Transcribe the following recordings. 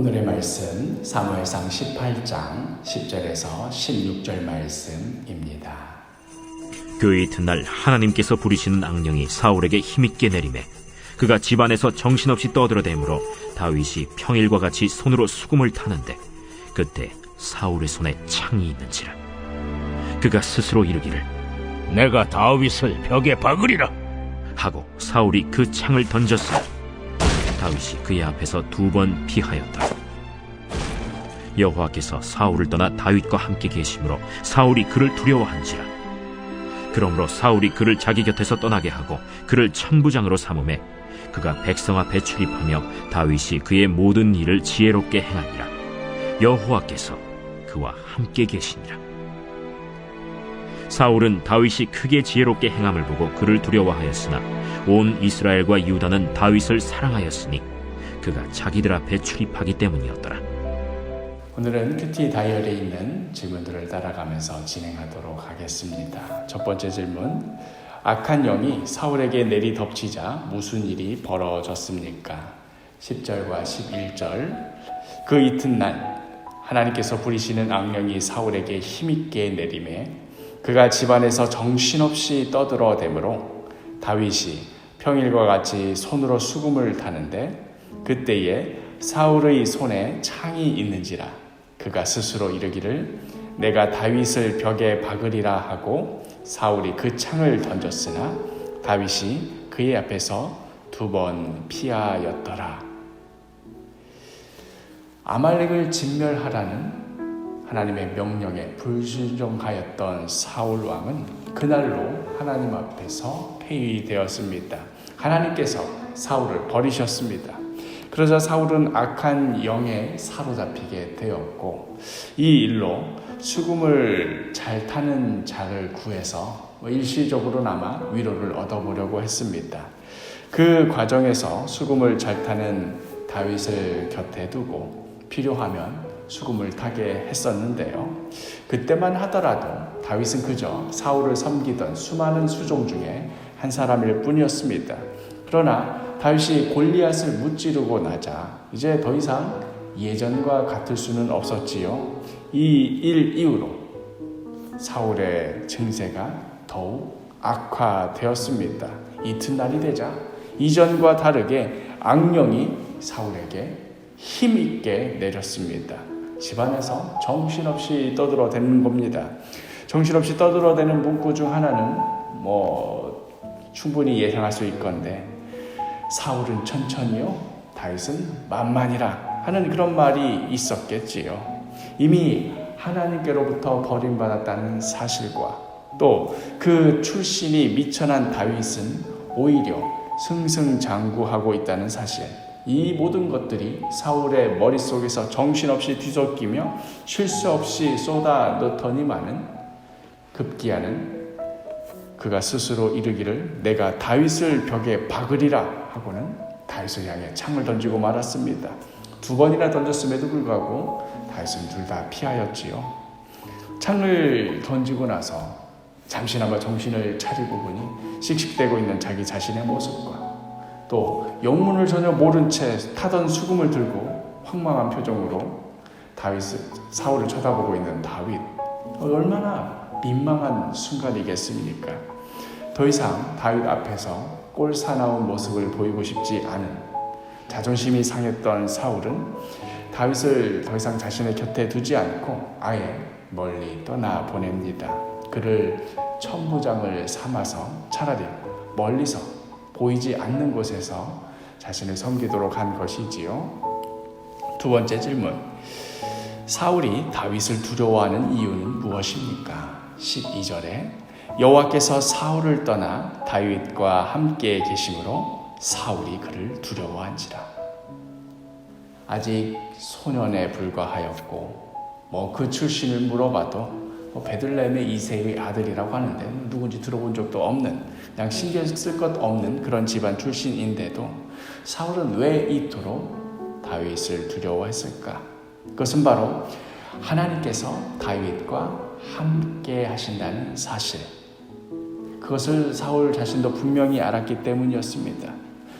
오늘의 말씀 사무엘상 18장 10절에서 16절 말씀입니다. 그 이튿날 하나님께서 부리시는 악령이 사울에게 힘있게 내림에 그가 집안에서 정신없이 떠들어대므로 다윗이 평일과 같이 손으로 수금을 타는데 그때 사울의 손에 창이 있는지라 그가 스스로 이르기를 내가 다윗을 벽에 박으리라. 하고 사울이 그 창을 던졌으니 다윗이 그의 앞에서 두 번 피하였다. 여호와께서 사울을 떠나 다윗과 함께 계심으로 사울이 그를 두려워한지라. 그러므로 사울이 그를 자기 곁에서 떠나게 하고 그를 천부장으로 삼음에 그가 백성 앞에 출입하며 다윗이 그의 모든 일을 지혜롭게 행하니라. 여호와께서 그와 함께 계시니라. 사울은 다윗이 크게 지혜롭게 행함을 보고 그를 두려워하였으나 온 이스라엘과 유다는 다윗을 사랑하였으니 그가 자기들 앞에 출입하기 때문이었더라. 오늘은 큐티 다이어리에 있는 질문들을 따라가면서 진행하도록 하겠습니다. 첫 번째 질문. 악한 영이 사울에게 내리 덮치자 무슨 일이 벌어졌습니까? 10절과 11절. 그 이튿날 하나님께서 부리시는 악령이 사울에게 힘있게 내림에 그가 집안에서 정신없이 떠들어 대므로 다윗이 평일과 같이 손으로 수금을 타는데 그때에 사울의 손에 창이 있는지라 그가 스스로 이르기를 내가 다윗을 벽에 박으리라 하고 사울이 그 창을 던졌으나 다윗이 그의 앞에서 두 번 피하였더라. 아말렉을 진멸하라는 하나님의 명령에 불순종하였던 사울 왕은 그날로 하나님 앞에서 폐위되었습니다. 하나님께서 사울을 버리셨습니다. 그러자 사울은 악한 영에 사로잡히게 되었고 이 일로 수금을 잘 타는 자를 구해서 일시적으로나마 위로를 얻어보려고 했습니다. 그 과정에서 수금을 잘 타는 다윗을 곁에 두고 필요하면 수금을 타게 했었는데요. 그때만 하더라도 다윗은 그저 사울을 섬기던 수많은 수종 중에 한 사람일 뿐이었습니다. 그러나 다윗이 골리앗을 무찌르고 나자 이제 더 이상 예전과 같을 수는 없었지요. 이 일 이후로 사울의 증세가 더욱 악화되었습니다. 이튿날이 되자 이전과 다르게 악령이 사울에게 힘있게 내렸습니다. 집안에서 정신없이 떠들어대는 겁니다. 정신없이 떠들어대는 문구 중 하나는 뭐 충분히 예상할 수 있건데 사울은 천천히요, 다윗은 만만이라 하는 그런 말이 있었겠지요. 이미 하나님께로부터 버림받았다는 사실과 또 그 출신이 미천한 다윗은 오히려 승승장구하고 있다는 사실. 이 모든 것들이 사울의 머릿속에서 정신없이 뒤섞이며 쉴수 없이 쏟아 넣더니만은 급기야는 그가 스스로 이르기를 내가 다윗을 벽에 박으리라 하고는 다윗을 향해 창을 던지고 말았습니다. 두 번이나 던졌음에도 불구하고 다윗은 둘 다 피하였지요. 창을 던지고 나서 잠시나마 정신을 차리고 보니 씩씩대고 있는 자기 자신의 모습과 또 영문을 전혀 모른 채 타던 수금을 들고 황망한 표정으로 다윗 사울을 쳐다보고 있는 다윗 얼마나 민망한 순간이겠습니까? 더 이상 다윗 앞에서 꼴사나운 모습을 보이고 싶지 않은 자존심이 상했던 사울은 다윗을 더 이상 자신의 곁에 두지 않고 아예 멀리 떠나 보냅니다. 그를 천부장을 삼아서 차라리 멀리서 보이지 않는 곳에서 자신을 섬기도록 한 것이지요. 두 번째 질문. 사울이 다윗을 두려워하는 이유는 무엇입니까? 12절에 여호와께서 사울을 떠나 다윗과 함께 계심으로 사울이 그를 두려워한지라. 아직 소년에 불과하였고 뭐 그 출신을 물어봐도 뭐 베들레헴의 이세의 아들이라고 하는데 누군지 들어본 적도 없는 그냥 신경 쓸 것 없는 그런 집안 출신인데도 사울은 왜 이토록 다윗을 두려워했을까? 그것은 바로 하나님께서 다윗과 함께 하신다는 사실. 그것을 사울 자신도 분명히 알았기 때문이었습니다.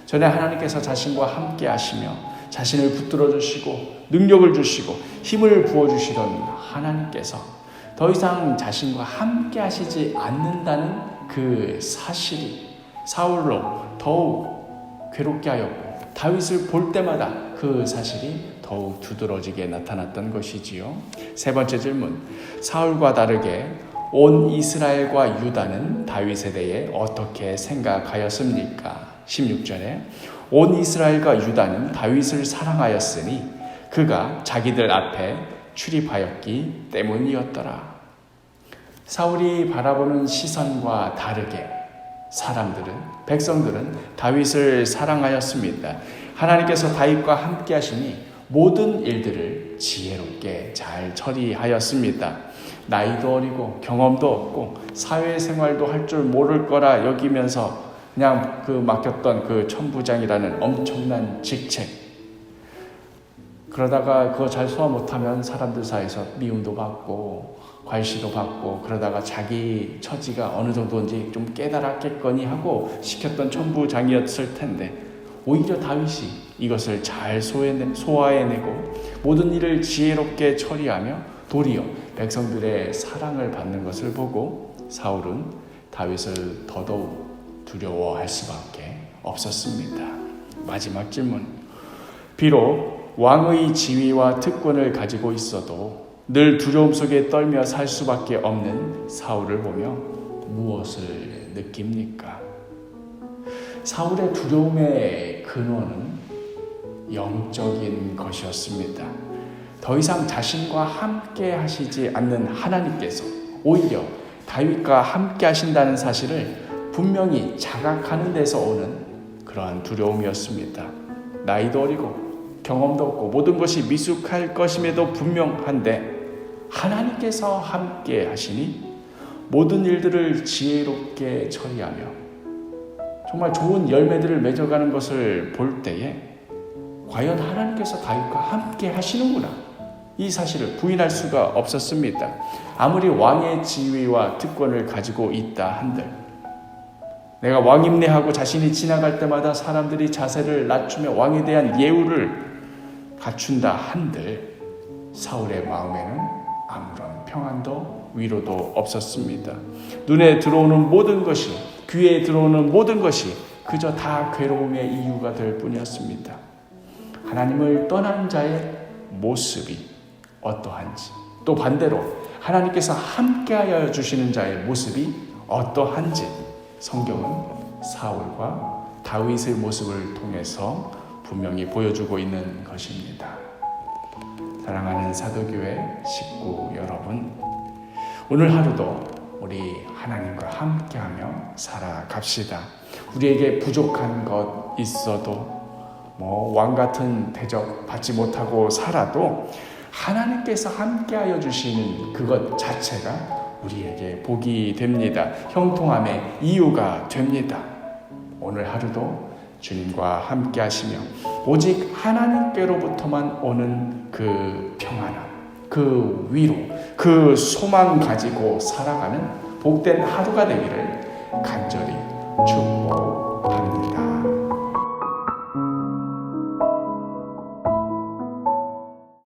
전에 하나님께서 자신과 함께 하시며 자신을 붙들어 주시고 능력을 주시고 힘을 부어 주시던 하나님께서 더 이상 자신과 함께 하시지 않는다는 그 사실이 사울로 더욱 괴롭게 하였고 다윗을 볼 때마다 그 사실이 더욱 두드러지게 나타났던 것이지요. 세 번째 질문. 사울과 다르게 온 이스라엘과 유다는 다윗에 대해 어떻게 생각하였습니까? 16절에 온 이스라엘과 유다는 다윗을 사랑하였으니 그가 자기들 앞에 출입하였기 때문이었더라. 사울이 바라보는 시선과 다르게 사람들은 백성들은 다윗을 사랑하였습니다. 하나님께서 다윗과 함께 하시니 모든 일들을 지혜롭게 잘 처리하였습니다. 나이도 어리고 경험도 없고 사회생활도 할 줄 모를 거라 여기면서 그냥 그 맡겼던 그 천부장이라는 엄청난 직책. 그러다가 그거 잘 소화 못하면 사람들 사이에서 미움도 받고 괄시도 받고 그러다가 자기 처지가 어느 정도인지 좀 깨달았겠거니 하고 시켰던 천부장이었을 텐데 오히려 다윗이 이것을 잘 소화해내- 소화해내고 모든 일을 지혜롭게 처리하며 도리어 백성들의 사랑을 받는 것을 보고 사울은 다윗을 더더욱 두려워할 수밖에 없었습니다. 마지막 질문. 비록 왕의 지위와 특권을 가지고 있어도 늘 두려움 속에 떨며 살 수밖에 없는 사울을 보며 무엇을 느낍니까? 사울의 두려움의 근원은 영적인 것이었습니다. 더 이상 자신과 함께 하시지 않는 하나님께서 오히려 다윗과 함께 하신다는 사실을 분명히 자각하는 데서 오는 그러한 두려움이었습니다. 나이도 어리고 경험도 없고 모든 것이 미숙할 것임에도 분명한데 하나님께서 함께 하시니 모든 일들을 지혜롭게 처리하며 정말 좋은 열매들을 맺어가는 것을 볼 때에 과연 하나님께서 다윗과 함께 하시는구나. 이 사실을 부인할 수가 없었습니다. 아무리 왕의 지위와 특권을 가지고 있다 한들 내가 왕임내하고 자신이 지나갈 때마다 사람들이 자세를 낮추며 왕에 대한 예우를 갖춘다 한들 사울의 마음에는 아무런 평안도 위로도 없었습니다. 눈에 들어오는 모든 것이 귀에 들어오는 모든 것이 그저 다 괴로움의 이유가 될 뿐이었습니다. 하나님을 떠난 자의 모습이 어떠한지 또 반대로 하나님께서 함께하여 주시는 자의 모습이 어떠한지 성경은 사울과 다윗의 모습을 통해서 분명히 보여주고 있는 것입니다. 사랑하는 사도교회 식구 여러분, 오늘 하루도 우리 하나님과 함께하며 살아갑시다. 우리에게 부족한 것 있어도 뭐 왕 같은 대접 받지 못하고 살아도 하나님께서 함께하여 주시는 그것 자체가 우리에게 복이 됩니다. 형통함의 이유가 됩니다. 오늘 하루도 주님과 함께 하시며 오직 하나님께로부터만 오는 그 평안함, 그 위로, 그 소망 가지고 살아가는 복된 하루가 되기를 간절히 축복